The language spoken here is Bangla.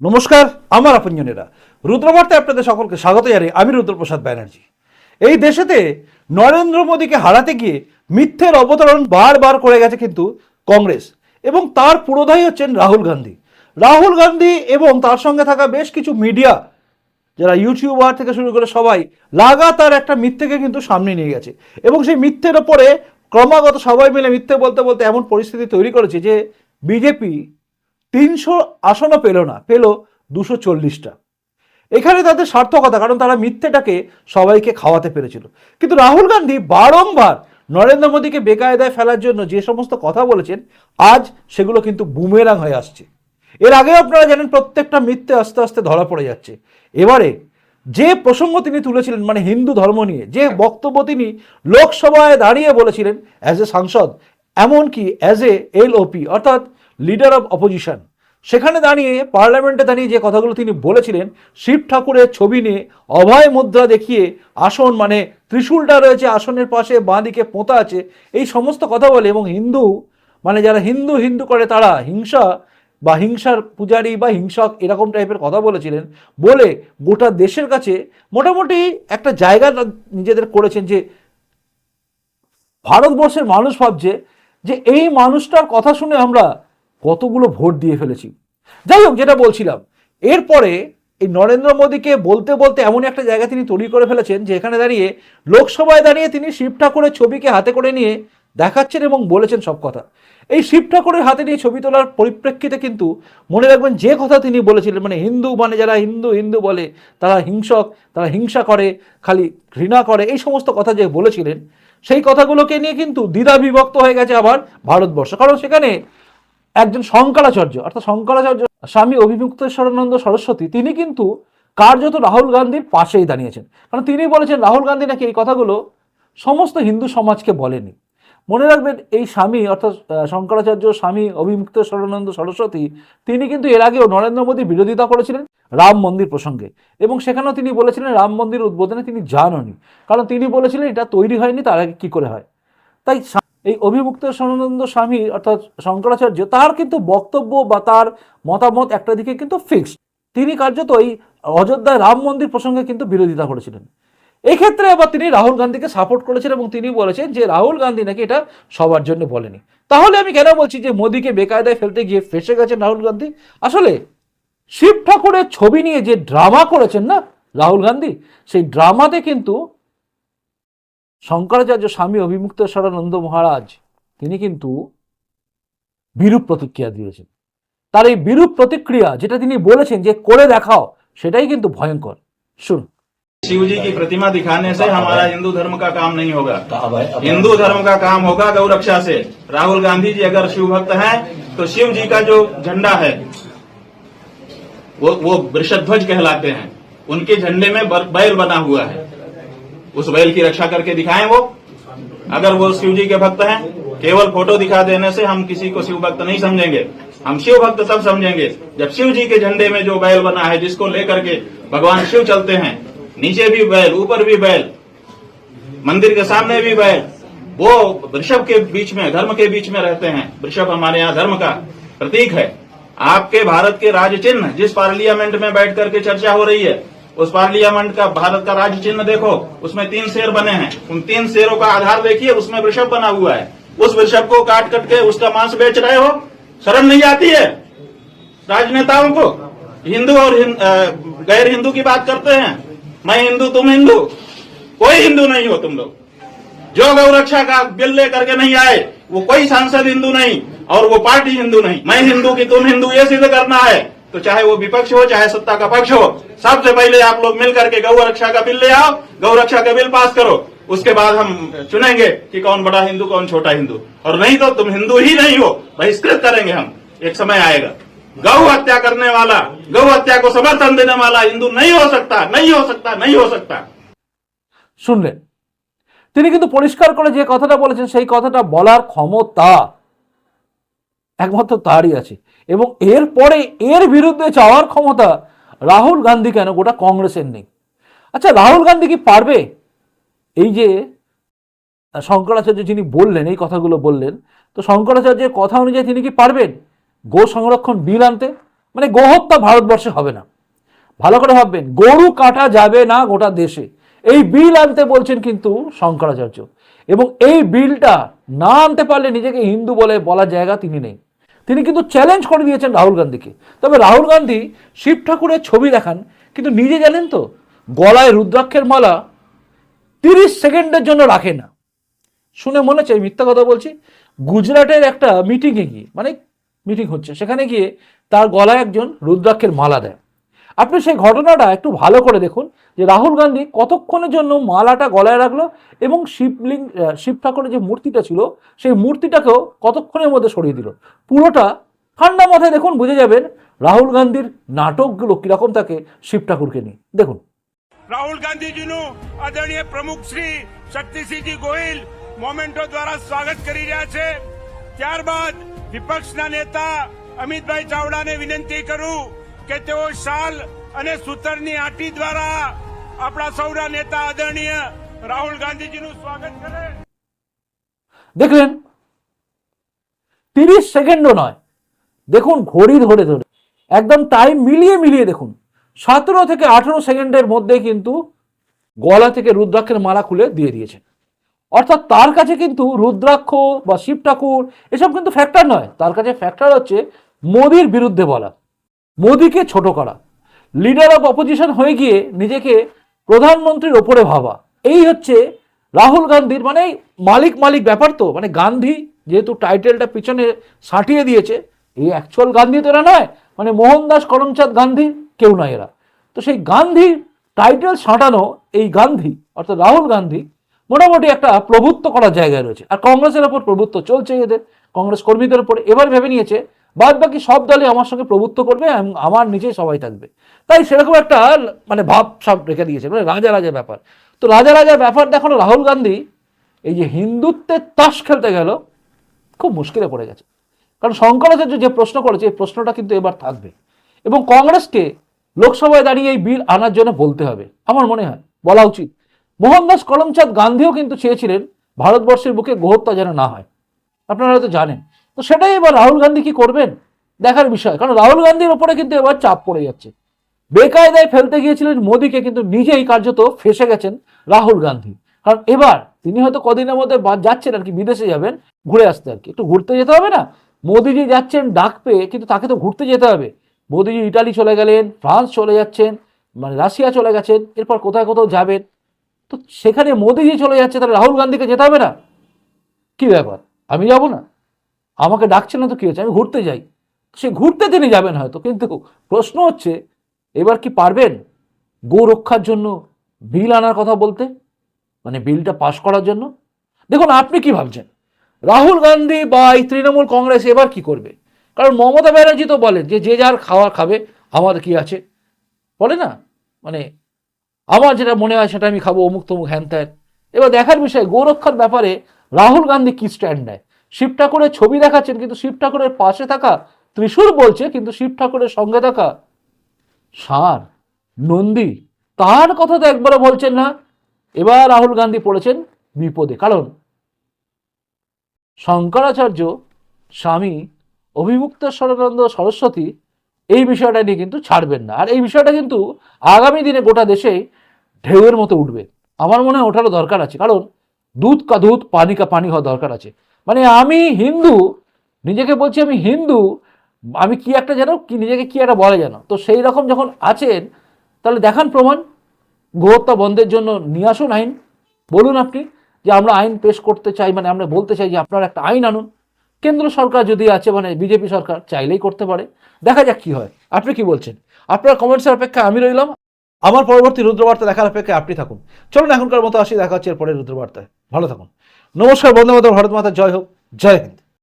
নমস্কার, আমার আপনজনেরা। রুদ্রবার্তে আপনাদের সকলকে স্বাগত জানাই আমি রুদ্রপ্রসাদ ব্যানার্জি। এই দেশেতে নরেন্দ্র মোদীকে হারাতে গিয়ে মিথ্যের অবতরণ বারবার করে গেছে কিন্তু কংগ্রেস, এবং তার পুরোধাই হচ্ছেন রাহুল গান্ধী। রাহুল গান্ধী এবং তার সঙ্গে থাকা বেশ কিছু মিডিয়া, যারা ইউটিউবার থেকে শুরু করে সবাই, লাগাতার একটা মিথ্যেকে কিন্তু সামনে নিয়ে গেছে। এবং সেই মিথ্যের ওপরে ক্রমাগত সবাই মিলে মিথ্যে বলতে বলতে এমন পরিস্থিতি তৈরি করেছে যে বিজেপি তিনশো আসনও পেল না, পেল দুশো চল্লিশটা। এখানে তাদের সার্থকতা, কারণ তারা মিথ্যেটাকে সবাইকে খাওয়াতে পেরেছিল। কিন্তু রাহুল গান্ধী বারংবার নরেন্দ্র মোদীকে বেকায়দায় ফেলার জন্য যে সমস্ত কথা বলেছেন, আজ সেগুলো কিন্তু বুমেরাং হয়ে আসছে। এর আগেও আপনারা জানেন প্রত্যেকটা মিথ্যে আস্তে আস্তে ধরা পড়ে যাচ্ছে। এবারে যে প্রসঙ্গ তিনি তুলেছিলেন মানে হিন্দু ধর্ম নিয়ে, যে বক্তব্য তিনি লোকসভায় দাঁড়িয়ে বলেছিলেন অ্যাজ এ সাংসদ, এমনকি অ্যাজ এ এলওপি অর্থাৎ লিডার অফ অপোজিশন সেখানে দাঁড়িয়ে পার্লামেন্টে দাঁড়িয়ে যে কথাগুলো তিনি বলেছিলেন, শিব ঠাকুরের ছবি নিয়ে অভয় মুদ্রা দেখিয়ে আসন মানে ত্রিশূলটা রয়েছে আসনের পাশে বাঁ দিকে পোঁতা আছে, এই সমস্ত কথা বলে এবং হিন্দু মানে যারা হিন্দু হিন্দু করে তারা হিংসা বা হিংসার পূজারী বা হিংসক এরকম টাইপের কথা বলেছিলেন বলে গোটা দেশের কাছে মোটামুটি একটা জায়গা নিজেদের করেছেন যে ভারতবর্ষের মানুষ ভাবছে যে এই মানুষটার কথা শুনে আমরা কতগুলো ভোট দিয়ে ফেলেছি। যাই হোক, যেটা বলছিলাম, এরপরে এই নরেন্দ্র মোদীকে বলতে বলতে এমন একটা জায়গা তিনি তৈরি করে ফেলেছেন, যে এখানে দাঁড়িয়ে লোকসভায় দাঁড়িয়ে তিনি শিব ঠাকুরের ছবিকে হাতে করে নিয়ে দেখাচ্ছেন এবং বলেছেন সব কথা। এই শিব ঠাকুরের হাতে নিয়ে ছবি তোলার পরিপ্রেক্ষিতে কিন্তু মনে রাখবেন যে কথা তিনি বলেছিলেন মানে হিন্দু মানে যারা হিন্দু হিন্দু বলে, তারা হিংসক, তারা হিংসা করে, খালি ঘৃণা করে, এই সমস্ত কথা যে বলেছিলেন, সেই কথাগুলোকে নিয়ে কিন্তু দ্বিধা বিভক্ত হয়ে গেছে আবার ভারতবর্ষ। কারণ সেখানে একজন শঙ্করাচার্য, অর্থাৎ শঙ্করাচার্য স্বামী অভিমুক্ত অভিমুক্তেশ্বরানন্দ সরস্বতী, তিনি কিন্তু কার্যত রাহুল গান্ধীর পাশেই দাঁড়িয়েছেন। কারণ তিনি বলেছেন, রাহুল গান্ধী নাকি এই কথাগুলো সমস্ত হিন্দু সমাজকে বলেনি। মনে রাখবেন, এই স্বামী, অর্থাৎ শঙ্করাচার্য স্বামী অভিমুক্ত সরণানন্দ সরস্বতী, তিনি কিন্তু এর আগেও নরেন্দ্র মোদীর বিরোধিতা করেছিলেন রাম মন্দির প্রসঙ্গে। এবং সেখানেও তিনি বলেছিলেন, রাম মন্দির উদ্বোধনে তিনি জাননি কারণ তিনি বলেছিলেন, এটা তৈরি হয়নি, তার আগে কী করে হয়? তাই এই অভিমুক্ত সনানন্দ স্বামী অর্থাৎ শঙ্করাচার্য তার কিন্তু বক্তব্য বা তার মতামত একটা দিকে কিন্তু ফিক্সড তিনি কার্যত এই অযোধ্যায় রাম মন্দির প্রসঙ্গে কিন্তু বিরোধিতা করেছিলেন। এক্ষেত্রে আবার তিনি রাহুল গান্ধীকে সাপোর্ট করেছেন এবং তিনি বলেছেন যে, রাহুল গান্ধী নাকি এটা সবার জন্য বলেনি। তাহলে আমি কেন বলছি যে, মোদীকে বেকায়দায় ফেলতে গিয়ে ফেসে গেছেন রাহুল গান্ধী? আসলে শিব ঠাকুরের ছবি নিয়ে যে ড্রামা করেছেন না রাহুল গান্ধী, সেই ড্রামাতে কিন্তু শঙ্করাচার্য স্বামী অভিমুক্তেশ্বরানন্দ মহারাজ তিনি কিন্তু বিরূপ প্রতিক্রিয়া দিয়েছেন তার এই বিরূপ প্রতিক্রিয়া যেটা তিনি বলেছেন যে করে দেখাও সেটাই কিন্তু ভয়ঙ্কর শুনুন शिव जी की प्रतिमा दिखाने से हमारा हिंदू धर्म का काम नहीं होगा कहा भाई अब- हिंदू धर्म का काम होगा गौ रक्षा से राहुल गांधी जी अगर शिव भक्त हैं तो शिव जी का जो झंडा है वो वो वृषध्वज कहलाते हैं उनके झंडे में बर- बैल बना हुआ है उस बैल की रक्षा करके दिखाएँ वो। अगर वो शिव जी के भक्त हैं, केवल फ़ोटो दिखा देने से हम किसी को शिव भक्त नहीं समझेंगे। हम शिव भक्त तब समझेंगे जब शिव जी के झंडे में जो बैल बना है, जिसको लेकर के भगवान शिव चलते हैं। नीचे भी बैल, ऊपर भी बैल, मंदिर के सामने भी बैल। वो वृषभ के बीच में, धर्म के बीच में रहते हैं। वृषभ हमारे यहाँ धर्म का प्रतीक है। आपके भारत के राज चिन्ह, जिस पार्लियामेंट में बैठ करके चर्चा हो रही है उस पार्लियामेंट का भारत का राज्य चिन्ह देखो उसमें तीन शेर बने हैं। उन तीन शेरों का आधार देखिए उसमें वृषभ बना हुआ है। उस वृषभ को काट कट के उसका मांस बेच रहे हो शरण नहीं आती है राजनेताओं को। हिंदू और हिं, गैर हिंदू की बात करते हैं। मैं हिंदू तुम हिंदू। कोई हिंदू नहीं हो तुम लोग। जो गौ रक्षा का बिल लेकर के नहीं आए वो कोई सांसद हिंदू नहीं और वो पार्टी हिंदू नहीं। मैं हिंदू की तुम हिंदू ये सिद्ध करना है। तो चाहे वो विपक्ष हो चाहे सत्ता का पक्ष हो सबसे पहले आप लोग मिल करके गौ रक्षा का बिल ले आओ गौ रक्षा का बिल पास करो उसके बाद हम चुनेंगे कि कौन बड़ा हिंदू कौन छोटा हिंदू और नहीं तो तुम हिंदू ही नहीं हो बहिष्कृत करेंगे हम एक समय आएगा गौ हत्या करने वाला गौ हत्या को समर्थन देने वाला हिंदू नहीं हो सकता नहीं हो सकता नहीं हो सकता শুনলেন তিনি কিন্তু পরিষ্কার করে যে কথাটা বলেছেন সেই কথাটা বলার ক্ষমতা একমাত্র তারই আছে। এবং এরপরে এর বিরুদ্ধে চাওয়ার ক্ষমতা রাহুল গান্ধী কেন? গোটা কংগ্রেসের নেই। আচ্ছা রাহুল গান্ধী কি পারবে? এই যে শঙ্করাচার্য যিনি বললেন, এই কথাগুলো বললেন, তো শঙ্করাচার্যের কথা অনুযায়ী তিনি কি পারবেন? গো সংরক্ষণ বিল আনতে? মানে গোহত্যা ভারতবর্ষে হবে না। ভালো করে ভাববেন, গরু কাটা যাবে না গোটা দেশে। এই বিল আনতে বলছেন কিন্তু শঙ্করাচার্য। এবং এই বিলটা না আনতে পারলে নিজেকে হিন্দু বলে বলার জায়গা তিনি নেই। তিনি কিন্তু চ্যালেঞ্জ করে দিয়েছেন রাহুল গান্ধীকে। তবে রাহুল গান্ধী শিব ঠাকুরের ছবি দেখান, কিন্তু নিজে জানেন তো, গলায় রুদ্রাক্ষের মালা তিরিশ সেকেন্ডের জন্য রাখে না। শুনে মনে হচ্ছে মিথ্যা কথা বলছি, গুজরাটের একটা মিটিংয়ে গিয়ে মানে মিটিং হচ্ছে, সেখানে গিয়ে তার গলায় একজন রুদ্রাক্ষের মালা দেয়। আপনি সেই ঘটনাটা একটু ভালো করে দেখুন যে রাহুল গান্ধী কতক্ষণের জন্য মালাটা গলায় রাখলো এবং শিবলিঙ্গ আহ, শিব ঠাকুরের যে মূর্তিটা ছিল সেই মূর্তিটাকেও কতক্ষণের মধ্যে সরিয়ে দিল পুরোটা ঠান্ডা মাথায় দেখুন বুঝে যাবেন রাহুল গান্ধীর নাটকগুলো কীরকম থাকে শিব ঠাকুরকে নিয়ে দেখুন રાહુલ ગાંધીજીનું આદરણીય પ્રમુખ શ્રી શક્તિસિંહજી ગોહિલ મોમેન્ટો દ્વારા સ્વાગત કરી રહ્યા છે ત્યારબાદ વિપક્ષના નેતા અમિતભાઈ ચાવડાને વિનંતી કરું કે તેઓ શાલ અને સૂતરની આંટી દ્વારા આપણા સૌના નેતા આદરણીય રાહુલ ગાંધીજીનું સ્વાગત કરે দেখলেন তিরিশ সেকেন্ডও নয় দেখুন ঘড়ি ধরে ধরে একদম টাইম মিলিয়ে মিলিয়ে দেখুন সতেরো থেকে আঠেরো সেকেন্ডের মধ্যে কিন্তু গলা থেকে রুদ্রাক্ষের মালা খুলে দিয়ে দিয়েছেন অর্থাৎ তার কাছে কিন্তু রুদ্রাক্ষ বা শিব ঠাকুর এসব কিন্তু ফ্যাক্টর নয় তার কাছে ফ্যাক্টর হচ্ছে মোদির বিরুদ্ধে বলা মোদিকে ছোট করা। লিডার অফ অপোজিশন হয়ে গিয়ে নিজেকে প্রধানমন্ত্রীর ওপরে ভাবা। এই হচ্ছে রাহুল গান্ধীর মানে মালিক মালিক ব্যাপার তো। মানে গান্ধী যেহেতু টাইটেলটা পিছনে সাঁটিয়ে দিয়েছে এই অ্যাকচুয়াল গান্ধী তো এরা নয় মানে মোহনদাস করমচাঁদ গান্ধী কেউ নয় এরা। তো সেই গান্ধী টাইটেল সাঁটানো এই গান্ধী, অর্থাৎ রাহুল গান্ধী, মোটামুটি একটা প্রভুত্ব করার জায়গায় রয়েছে। আর কংগ্রেসের ওপর প্রভুত্ব চলছে এদের, কংগ্রেস কর্মীদের ওপর। এবার ভেবে নিয়েছে বাদ বাকি সব দলই আমার সঙ্গে প্রভুত্ব করবে এবং আমার নিচেই সবাই থাকবে। তাই সেরকম একটা মানে ভাব সব রেখে দিয়েছে মানে রাজা রাজা ব্যাপার। তো রাজা রাজার ব্যাপার দেখো রাহুল গান্ধী এই যে হিন্দুত্বের তাস খেলতে গেল, খুব মুশকিলে পড়ে গেছে। কারণ শঙ্করাচার্য যে প্রশ্ন করেছে, এই প্রশ্নটা কিন্তু এবার থাকবে। এবং কংগ্রেসকে লোকসভায় দাঁড়িয়ে এই বিল আনার জন্য বলতে হবে, আমার মনে হয়, বলা উচিত। মোহনদাস করমচাঁদ গান্ধীও কিন্তু চেয়েছিলেন ভারতবর্ষের বুকে গোহত্যা যেন না হয়। আপনারা হয়তো জানেন তো সেটাই এবার রাহুল গান্ধী কি করবেন? দেখার বিষয়। কারণ রাহুল গান্ধীর ওপরে কিন্তু এবার চাপ পড়ে যাচ্ছে। বেকায়দায় ফেলতে গিয়েছিলেন মোদীকে, কিন্তু নিজেই কার্যত ফেসে গেছেন রাহুল গান্ধী। কারণ এবার তিনি হয়তো কদিনের মধ্যে যাচ্ছেন আর কি, বিদেশে যাবেন, ঘুরে আসতে আর কি। একটু ঘুরতে যেতে হবে না? মোদিজি যাচ্ছেন ডাক পেয়ে, কিন্তু তাকে তো ঘুরতে যেতে হবে। মোদিজি ইটালি চলে গেলেন, ফ্রান্স চলে যাচ্ছেন মানে রাশিয়া চলে গেছেন, এরপর কোথায় কোথাও যাবেন। তো সেখানে মোদিজি চলে যাচ্ছে, তাহলে রাহুল গান্ধীকে যেতে হবে না? কি ব্যাপার? আমি যাব না? আমাকে ডাকছে না তো কী হচ্ছে? আমি ঘুরতে যাই। সে ঘুরতে তিনি যাবেন হয়তো, কিন্তু প্রশ্ন হচ্ছে, এবার কি পারবেন গো রক্ষার জন্য বিল আনার কথা বলতে? মানে বিলটা পাশ করার জন্য? দেখুন, আপনি কি ভাবছেন? রাহুল গান্ধী বা এই তৃণমূল কংগ্রেস এবার কি করবে? কারণ মমতা ব্যানার্জি তো বলেন যে যে যার খাওয়া খাবে আমার কি আছে? বলে না? মানে আমার যেটা মনে হয় সেটা আমি খাব অমুক তমুক হ্যান ত্যান। এবার দেখার বিষয় গোরক্ষার ব্যাপারে রাহুল গান্ধী কি স্ট্যান্ড নেয়? শিব ঠাকুরের ছবি দেখাচ্ছেন, কিন্তু শিব ঠাকুরের পাশে থাকা ত্রিশূল বলছে, কিন্তু শিব ঠাকুরের সঙ্গে থাকা সার, নন্দী তার কথা তো একবারও বলছেন না। এবার রাহুল গান্ধী পড়েছেন বিপদে, কারণ শঙ্করাচার্য স্বামী অভিমুক্তেশ্বরানন্দ সরস্বতী এই বিষয়টা নিয়ে কিন্তু ছাড়বেন না। আর এই বিষয়টা কিন্তু আগামী দিনে গোটা দেশে ঢেউয়ের মতো উঠবে। আমার মনে হয় ওঠারও দরকার আছে, কারণ দুধ কা দুধ, পানি কা পানি হওয়া দরকার আছে। মানে আমি হিন্দু, নিজেকে বলছি আমি হিন্দু, আমি কি একটা যেন, কি নিজেকে কি একটা বলে যেন। তো সেই রকম যখন আছেন, তাহলে দেখান প্রমাণ। গোহত্যা বন্ধের জন্য নিয়ে আসুন আইন। বলুন আপনি যে আমরা আইন পেশ করতে চাই মানে আমরা বলতে চাই যে আপনারা একটা আইন আনুন। কেন্দ্র সরকার যদি আছে মানে বিজেপি সরকার চাইলেই করতে পারে। দেখা যাক কি হয়। আপনি কি বলছেন? আপনার কমেন্টসের অপেক্ষায় আমি রইলাম। আমার পরবর্তী রুদ্রবার্তা দেখার অপেক্ষায় আপনি থাকুন। চলুন এখনকার মতো আসি, দেখা হচ্ছে এরপরে রুদ্রবার্তায়। ভালো থাকুন। নমস্কার বন্ধু বান্ধব ভারত মাতা জয় হোক জয় হিন্দ।